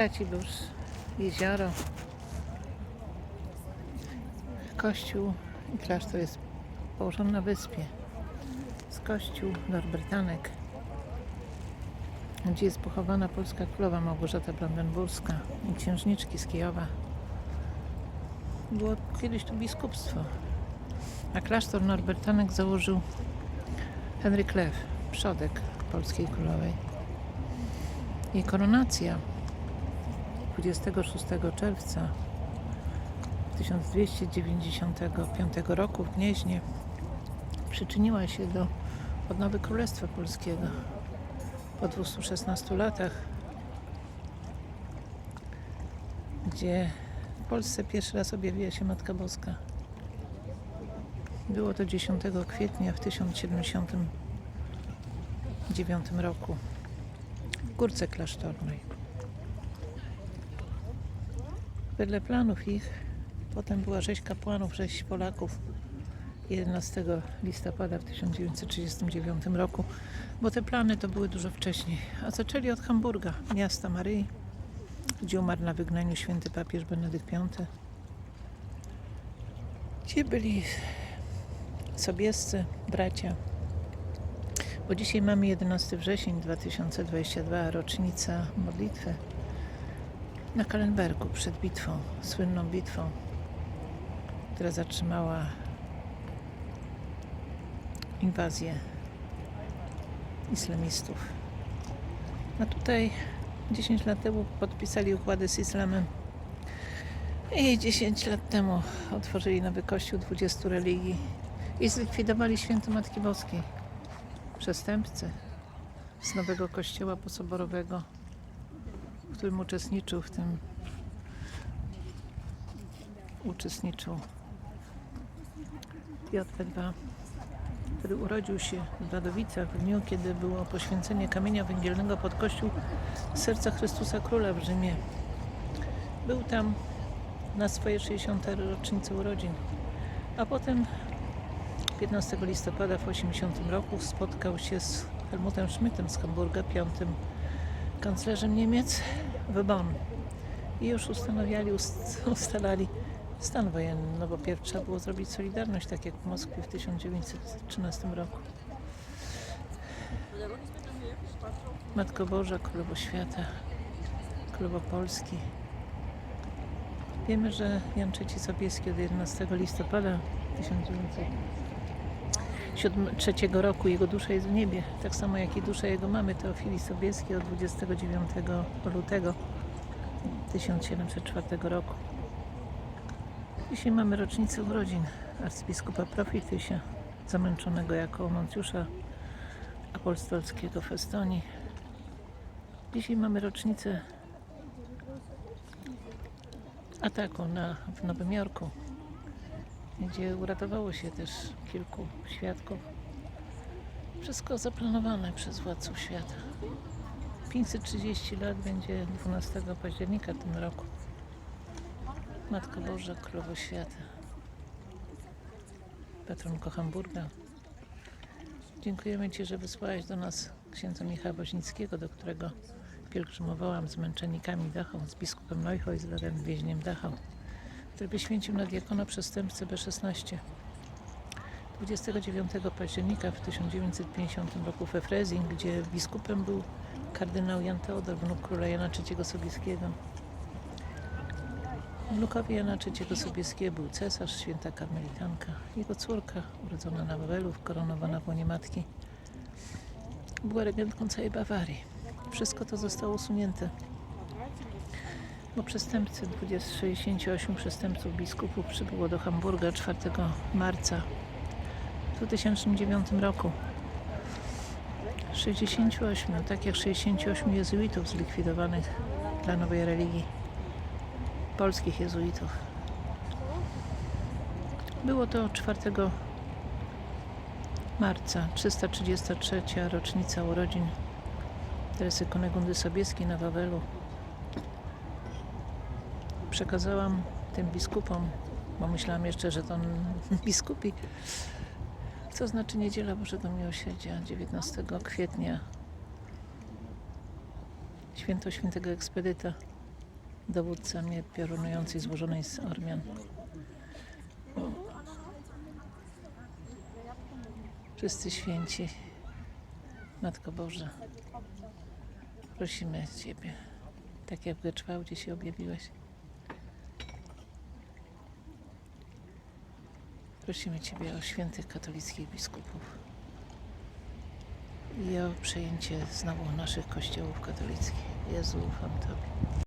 Racibórz, jezioro, kościół i klasztor jest położony na wyspie. Z kościół Norbertanek, gdzie jest pochowana polska królowa Małgorzata Brandenburska i księżniczki z Kijowa. Było kiedyś tu biskupstwo, a klasztor Norbertanek założył Henryk Lew, przodek polskiej królowej. Jej koronacja 26 czerwca 1295 roku w Gnieźnie przyczyniła się do odnowy Królestwa Polskiego. Po 216 latach, gdzie w Polsce pierwszy raz objawiła się Matka Boska. Było to 10 kwietnia w 1079 roku w Górce Klasztornej. Wedle planów ich potem była rzeź kapłanów, rzeź Polaków 11 listopada w 1939 roku, bo te plany to były dużo wcześniej. A zaczęli od Hamburga, miasta Maryi, gdzie umarł na wygnaniu święty papież Benedykt V. Gdzie byli sobiescy bracia. Bo dzisiaj mamy 11 wrzesień 2022, rocznica modlitwy na Kalenbergu przed bitwą, słynną bitwą, która zatrzymała inwazję islamistów. A tutaj 10 lat temu podpisali układy z islamem i 10 lat temu otworzyli nowy kościół 20 religii i zlikwidowali święto Matki Boskiej. Przestępcy z nowego kościoła posoborowego w którym uczestniczył w tym uczestniczył JP2, który urodził się w Wadowicach w dniu, kiedy było poświęcenie kamienia węgielnego pod kościół Serca Chrystusa Króla w Rzymie. Był tam na swoje 60. rocznicę urodzin, a potem 15 listopada w 80 roku spotkał się z Helmutem Schmidtem z Hamburga, piątym kanclerzem Niemiec w Bonn. I już ustanawiali, ust, ustalali stan wojenny, no bo pierw trzeba było zrobić Solidarność, tak jak w Moskwie w 1913 roku. Matko Boża, Królowo Świata, Królowo Polski. Wiemy, że Jan III Sobieski od 11 listopada 1903 roku jego dusza jest w niebie, tak samo jak i dusza jego mamy Teofilii Sobieskiej od 29 lutego 1704 roku. Dzisiaj mamy rocznicę urodzin arcybiskupa Profitysia, zamęczonego jako nuncjusza apostolskiego w Estonii. Dzisiaj mamy rocznicę ataku na, w Nowym Jorku, gdzie uratowało się też kilku świadków. Wszystko zaplanowane przez władców świata. 530 lat będzie 12 października tym roku. Matko Boża, Królowo Świata, patronko Hamburga. Dziękujemy Ci, że wysłałeś do nas księdza Michała Woźnickiego, do którego pielgrzymowałam z męczennikami Dachau, z biskupem Neuchäuslerem, więźniem Dachau, który wyświęcił na diakona przestępcę B16. 29 października w 1950 roku we Frezing, gdzie biskupem był kardynał Jan Teodor, wnuk króla Jana III Sobieskiego. Wnukowi Jana III Sobieskiego był cesarz, święta karmelitanka. Jego córka, urodzona na Wawelu, koronowana w łonie matki, była regentką całej Bawarii. Wszystko to zostało usunięte, bo przestępcy, 20, 68 przestępców biskupów przybyło do Hamburga 4 marca w 2009 roku. 68, tak jak 68 jezuitów zlikwidowanych dla nowej religii, polskich jezuitów. Było to 4 marca, 333 rocznica urodzin Teresy Konegundy Sobieskiej na Wawelu. Przekazałam tym biskupom, bo myślałam jeszcze, że to biskupi, co znaczy Niedziela Bożego Miłosierdzia 19 kwietnia. Święto Świętego Ekspedyta dowódca mnie piorunującej złożonej z Ormian. Wszyscy święci, Matko Boża, prosimy Ciebie, tak jak w Geczwałdzie się objawiłeś. Prosimy Ciebie o świętych katolickich biskupów i o przejęcie znowu naszych kościołów katolickich. Jezu, ufam Tobie.